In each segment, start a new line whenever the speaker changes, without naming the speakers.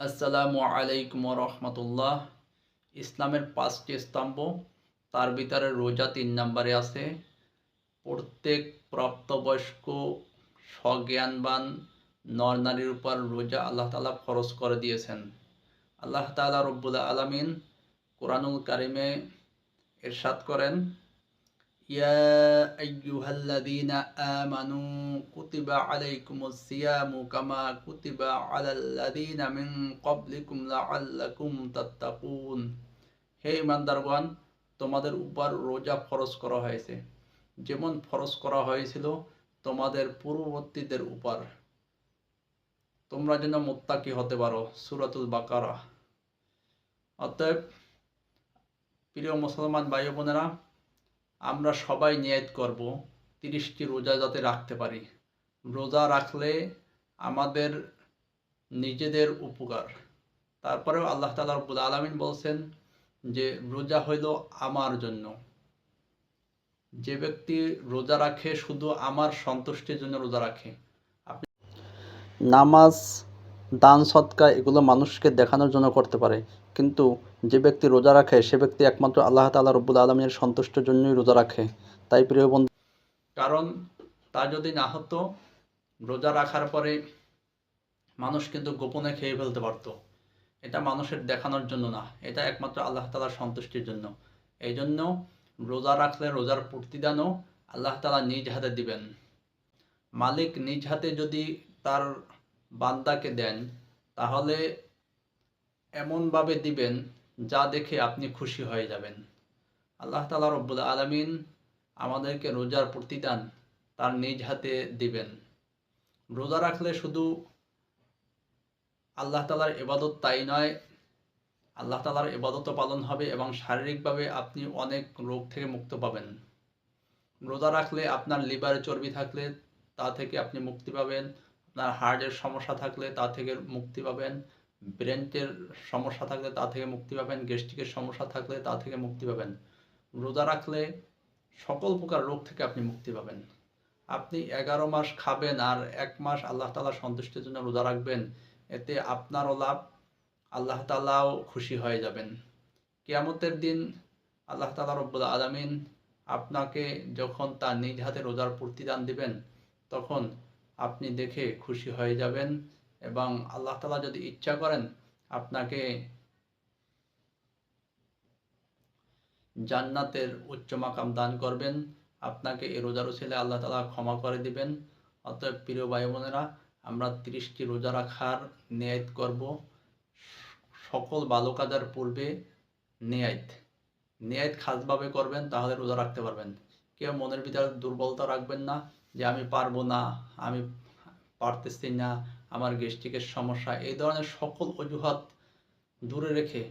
আসসালামু আলাইকুম রহমতুল্লাহ। ইসলামের পাঁচটি স্তম্ভ, তার ভিতরে রোজা তিন নম্বরে আছে। প্রত্যেক প্রাপ্তবয়স্ক, স্বজ্ঞানবান, নর নারীর উপর রোজা আল্লাহ তালা ফরজ করে দিয়েছেন। আল্লাহ তালা রব্বুল আলমিন কোরআনুল কারিমে এরশাদ করেন ইয়া আইয়ুহাল্লাযীনা আমানু কুতিবা আলাইকুমুস সিয়ামু কামা কুতিবা আলাল্লাযীনা মিন ক্বাবলিকুম লাআল্লাকুম তাত্তাকুন। হে ইমানদারগণ, তোমাদের উপর রোজা ফরজ করা হয়েছে। যেমন ফরজ করা হয়েছিল তোমাদের পূর্ববর্তীদের উপর। তোমরা যেন মোত্তাকি হতে পারো, সুরাতুল বাকারা। অতএব, প্রিয় মুসলমান ভাই বোনেরা আমরা সবাই নিয়ত করব, তিরিশটি রোজা যাতে রাখতে পারি। রোজা রাখলে আমাদের নিজেদের উপকার। তারপরেও আল্লাহ তালা রব্বুল আলমিন বলছেন যে, রোজা হইল আমার জন্য। যে ব্যক্তি রোজা রাখে, শুধু আমার সন্তুষ্টির জন্য রোজা রাখে। আপনি নামাজ, দান সৎকা এগুলো মানুষকে দেখানোর জন্য করতে পারে। কিন্তু যে ব্যক্তি রোজা রাখে, সে ব্যক্তি একমাত্র আল্লাহ তালা রব্বুল আলমীর সন্তুষ্টের জন্যই রোজা রাখে। তাই প্রিয় বন্ধু, কারণ তা যদি না হতো, রোজা রাখার পরে মানুষ কিন্তু গোপনে খেয়ে ফেলতে পারতো। এটা মানুষের দেখানোর জন্য না, এটা একমাত্র আল্লাহ তালার সন্তুষ্টির জন্য। এই জন্য রোজা রাখলে রোজার প্রতিদানও আল্লাহ তালা নিজ হাতে দিবেন। মালিক নিজ হাতে যদি তার বান্দাকে দেন, তাহলে এমনভাবে দিবেন যা দেখে আপনি খুশি হয়ে যাবেন। আল্লাহ তালা রব্বুল আলমিন আমাদেরকে রোজার প্রতিদান তার নিজ হাতে দিবেন। রোজা রাখলে শুধু আল্লাহ তালার এবাদত তাই নয়, আল্লাহ তালার এবাদতও পালন হবে এবং শারীরিকভাবে আপনি অনেক রোগ থেকে মুক্ত পাবেন। রোজা রাখলে আপনার লিভারে চর্বি থাকলে তা থেকে আপনি মুক্তি পাবেন, আপনার হার্টের সমস্যা থাকলে তা থেকে মুক্তি পাবেন ব্রেনের সমস্যা থাকলে তা থেকে মুক্তি পাবেন, গ্যাস্ট্রিকের সমস্যা থাকলে তা থেকে মুক্তি পাবেন। রোজা রাখলে সকল প্রকার রোগ থেকে আপনি মুক্তি পাবেন। আপনি এগারো মাস খাবেন আর এক মাস আল্লাহ তালার সন্তুষ্টির জন্য রোজা রাখবেন, এতে আপনারও লাভ, আল্লাহ তালাও খুশি হয়ে যাবেন। কেয়ামতের দিন আল্লাহ তালা রব্বুল আলমিন আপনাকে যখন তার নিজ হাতে রোজার প্রতিদান দিবেন, তখন আপনি দেখে খুশি হয়ে যাবেন। এবং আল্লাহ তালা যদি ইচ্ছা করেন আপনাকে জান্নাতের উচ্চ মাকাম দান করবেন, আপনাকে এই রোজার ছেলে আল্লাহ তালা ক্ষমা করে দিবেন। অতএব প্রিয় ভাই বোনেরা, আমরা তিরিশটি রোজা রাখার নিয়ায়ত করব। সকল ভালো কাজের পূর্বে নিয়ায়ত নিয়ায়ত খাসভাবে করবেন, তাহলে রোজা রাখতে পারবেন। কেউ মনের ভিতরে দুর্বলতা রাখবেন না যে আমি পারব না, আমি পারতেছি না, আমার গ্যাস্ট্রিকের সমস্যা, এই ধরনের সকল অজুহাত দূরে রেখে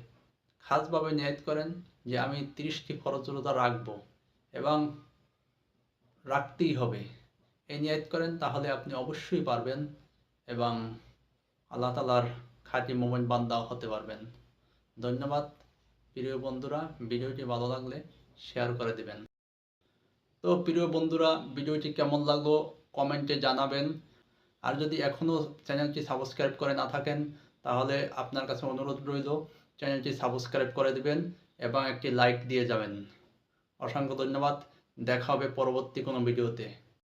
খাসভাবে নিয়ত করেন যে আমি তিরিশটি ফরজ রোজা রাখব এবং রাখতেই হবে। এই নিয়ত করেন তাহলে আপনি অবশ্যই পারবেন এবং আল্লাহ তালার খাঁটি মোমেন্ট বান্দাও হতে পারবেন। ধন্যবাদ। প্রিয় বন্ধুরা, ভিডিওটি ভালো লাগলে শেয়ার করে দেবেন। তো প্রিয় বন্ধুরা, ভিডিওটি কেমন লাগল? কমেন্টে জানাবেন। আর যদি এখনও চ্যানেলটি সাবস্ক্রাইব করে না থাকেন, তাহলে আপনার কাছে অনুরোধ রইল, চ্যানেলটি সাবস্ক্রাইব করে দেবেন এবং একটি লাইক দিয়ে যাবেন। অসংখ্য ধন্যবাদ, দেখা হবে পরবর্তী কোনো ভিডিওতে।